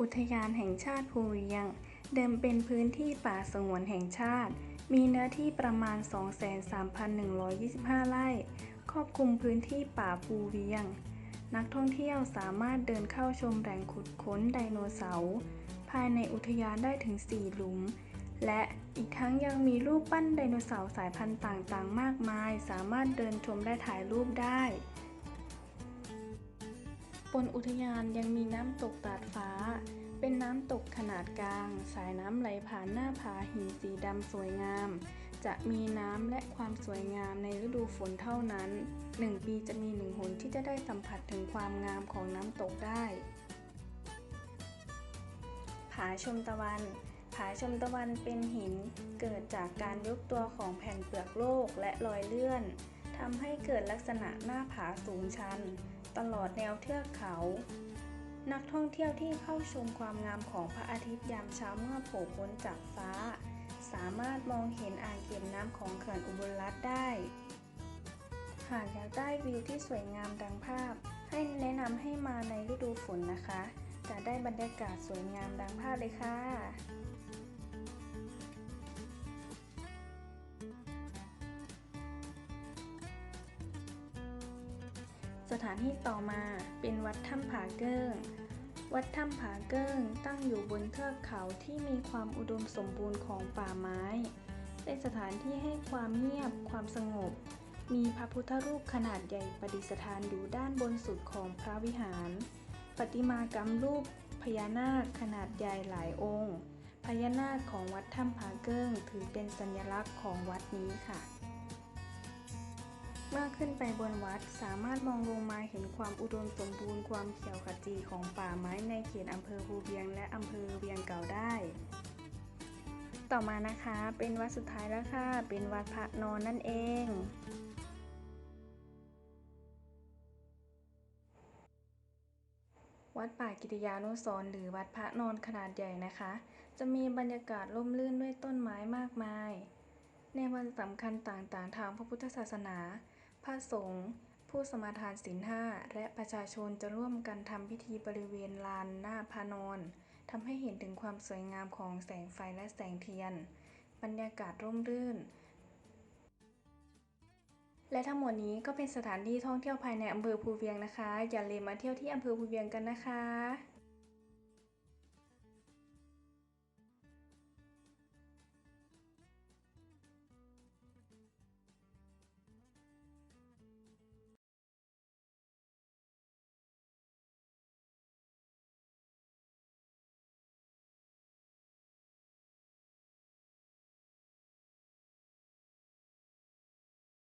อุทยานแห่งชาติภูเวียง เดิมเป็นพื้นที่ป่าสงวนแห่งชาติ มีเนื้อที่ประมาณ 23,125 ไร่ ครอบคลุมพื้นที่ป่าภูเวียง นักท่องเที่ยวสามารถเดินเข้าชมแหล่งขุดค้นไดโนเสาร์ภายในอุทยานได้ถึง 4 หลุม และอีกทั้งยังมีรูปปั้นไดโนเสาร์สายพันธุ์ต่างๆ มากมาย สามารถเดินชมและถ่ายรูปได้ บนอุทยานยังมีน้ำตกตาดฟ้า เป็นน้ำตกขนาดกลาง สายน้ำไหลผ่านหน้าผาหินสีดำสวยงาม จะมีน้ำและความสวยงามในฤดูฝนเท่านั้นหนึ่งปีจะมีหนึ่งหนที่จะได้สัมผัสถึงความงามของน้ำตกได้ ผาชมตะวันผาชมตะวันเป็นหินเกิดจากการยกตัวของแผ่นเปลือกโลกและรอยเลื่อน ทำให้เกิดลักษณะหน้าผาสูงชัน ตลอดแนวเทือกเขา นักท่องเที่ยวที่เข้าชมความงามของพระอาทิตย์ยามเช้าเมื่อโผล่พ้นจากฟ้า สามารถมองเห็นอ่างเก็บน้ำของเขื่อนอุบลรัตน์ได้ หากอยากได้วิวที่สวยงามดังภาพ ให้แนะนำให้มาในฤดูฝนนะคะ จะได้บรรยากาศสวยงามดังภาพเลยค่ะ สถานที่ต่อมาเป็นวัดถ้ำผาเกิ้ง วัดถ้ำผาเกิ้งตั้งอยู่บนเทือกเขาที่มีความอุดมสมบูรณ์ของป่าไม้ เป็นสถานที่ให้ความเงียบความสงบ มีพระพุทธรูปขนาดใหญ่ประดิษฐานอยู่ด้านบนสุดของพระวิหารประติมากรรมรูปพญานาคขนาดใหญ่หลายองค์ พญานาคของวัดถ้ำผาเกิ้งถือเป็นสัญลักษณ์ของวัดนี้ค่ะ เมื่อขึ้นไปบนวัดสามารถมองลงมาเห็นความอุดมสมบูรณ์ความเขียวขจีของป่าไม้ในเขตอำเภอภูเวียงและอำเภอเวียงเก่าได้ ต่อมานะคะเป็นวัดสุดท้ายแล้วค่ะ เป็นวัดพระนอนนั่นเองวัดป่ากิติยานุสรหรือวัดพระนอนขนาดใหญ่นะคะ จะมีบรรยากาศร่มรื่นด้วยต้นไม้มากมาย ในวันสำคัญต่างๆทางพระพุทธศาสนา พระสงฆ์ผู้สมาทานศีลห้าและประชาชนจะร่วมกันทำพิธีบริเวณลานหน้าพระนอนทำให้เห็นถึงความสวยงามของแสงไฟและแสงเทียน บรรยากาศร่มรื่น และทั้งหมดนี้ก็เป็นสถานที่ท่องเที่ยวภายในอำเภอภูเวียงนะคะ อย่าลืมมาเที่ยวที่อำเภอภูเวียงกันนะคะ